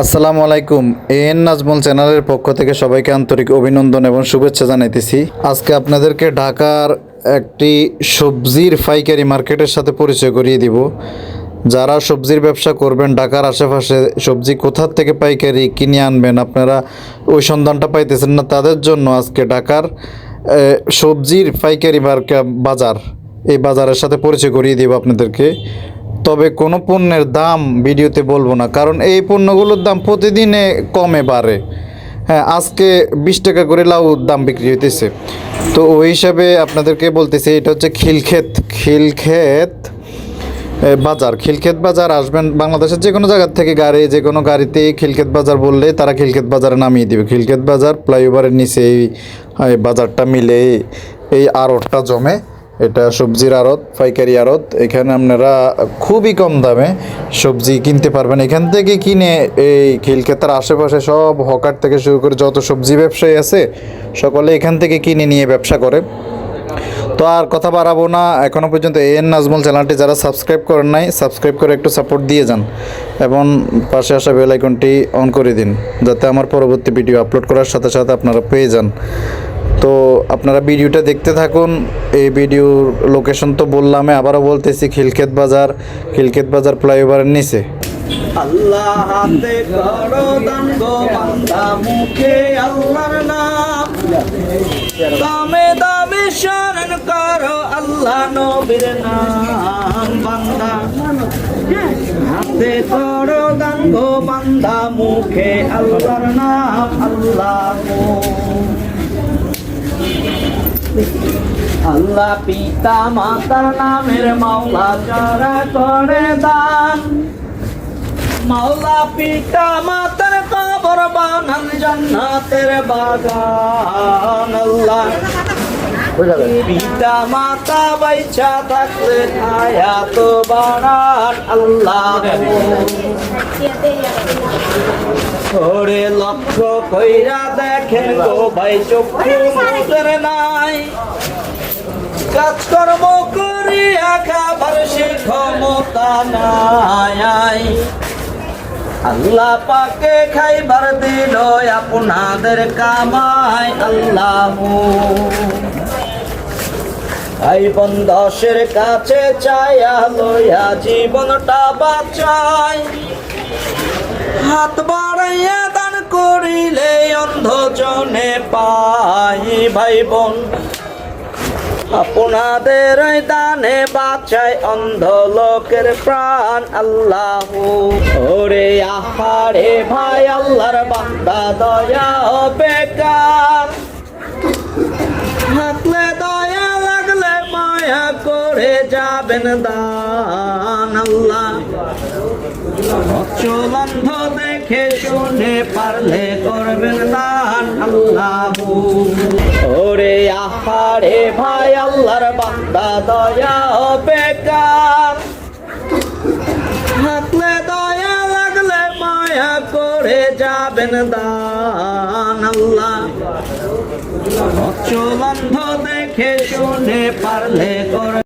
আসসালামু আলাইকুম, এএন নাজমুল চ্যানেলের পক্ষ থেকে সবাইকে আন্তরিক অভিনন্দন এবং শুভেচ্ছা জানাইতেছি। আজকে আপনাদেরকে ঢাকার একটি সবজির পাইকারি মার্কেটের সাথে পরিচয় করিয়ে দিব। যারা সবজির ব্যবসা করবেন, ঢাকার আশেপাশে সবজি কোথার থেকে পাইকারি কিনে আনবেন, আপনারা ওই সন্ধানটা পাইতেছেন না, তাদের জন্য আজকে ঢাকার সবজির পাইকারি বাজার, এই বাজারের সাথে পরিচয় করিয়ে দিব আপনাদেরকে। তবে কোনো পণ্যের দাম ভিডিওতে বলব না, কারণ এই পণ্যগুলোর দাম প্রতিদিনে কমে বাড়ে। হ্যাঁ আজকে বিশ টাকা করে লাউ দাম বিক্রি হইতেছে। তো ওই হিসাবে আপনাদেরকে বলতেছি, এটা হচ্ছে খিলক্ষেত খিলক্ষেত বাজার। খিলক্ষেত বাজার আসবেন বাংলাদেশের যে কোনো জায়গার থেকে গাড়ি যে কোনো গাড়িতেই খিলক্ষেত বাজার বললে তারা খিলক্ষেত বাজারে নামিয়ে দিবে। খিলক্ষেত বাজার ফ্লাইওভারের নিচে এই বাজারটা মিলে এই আড়তটা জমে। এটা সবজির আড়ত, পাইকারি আড়ত। এখানে আপনারা খুবই কম দামে সবজি কিনতে পারবেন। এখান থেকে কিনে এই খিলক্ষেতের আশেপাশে সব হকার থেকে শুরু করে যত সবজি ব্যবসায়ী আছে, সকলে এখান থেকে কিনে নিয়ে ব্যবসা করে। তো আর কথা বাড়াবো না এখনও পর্যন্ত এ এন নাজমুল চ্যানেলটি যারা সাবস্ক্রাইব করেন নাই, সাবস্ক্রাইব করে একটু সাপোর্ট দিয়ে যান এবং পাশে আসা বেল আইকনটি অন করে দিন, যাতে আমার পরবর্তী ভিডিও আপলোড করার সাথে সাথে আপনারা পেয়ে যান। তো আপনারা ভিডিওটা দেখতে থাকুন। এই ভিডিওর লোকেশন তো বললাম, আবারও বলতেছি খিলক্ষেত বাজার খিলক্ষেত বাজার ফ্লাইওভারের নিচে। মুখে আল্লাহ নাম আল্লাহ আল্লাহ পিতা মাতার নামের মাওলা যারা করে দান। মাওলা পিতা মাতার কবর বানান জান্নাতের বাগান আল্লাহ। পিতা মাতা বাইচা থাকলে আয়া তো বানান আল্লাহ। ওরে লক্ষ্য কইরা দেখেন গো ভাই চক্ষু নাই। কাজকর্ম করিয়া খাবার সে ক্ষমতা নাই। আল্লাহ পাকে খাইবার দিল আপনাদের কামাই। আল্লাহ। ভাই বন্ধসের কাছে চায়া লইয়া জীবনটা বাঁচাই। হাত বাড়াইয়া দান করিলে অন্ধ জনে পাই। ভাই বোন আপনাদের দানে বাঁচায় অন্ধ লোকের প্রাণ আল্লাহ। ওরে আহারে ভাই, আল্লাহর বান্দা, দয়া হবে কার হাতলে দয়া, লাগলে মায়া, করে যাবেন দান আল্লাহ। চলন্ধ দেখে শুনে পারলে করবেন দান আল্লাহ। ওরে আহারে ভাই, আল্লাহর বান্দা, দয়া বেকার। হাতলে দয়া, লাগলে মায়া করে যাবেন দান আল্লাহ। চলন্ধ দেখে শুনে পারলে করবেন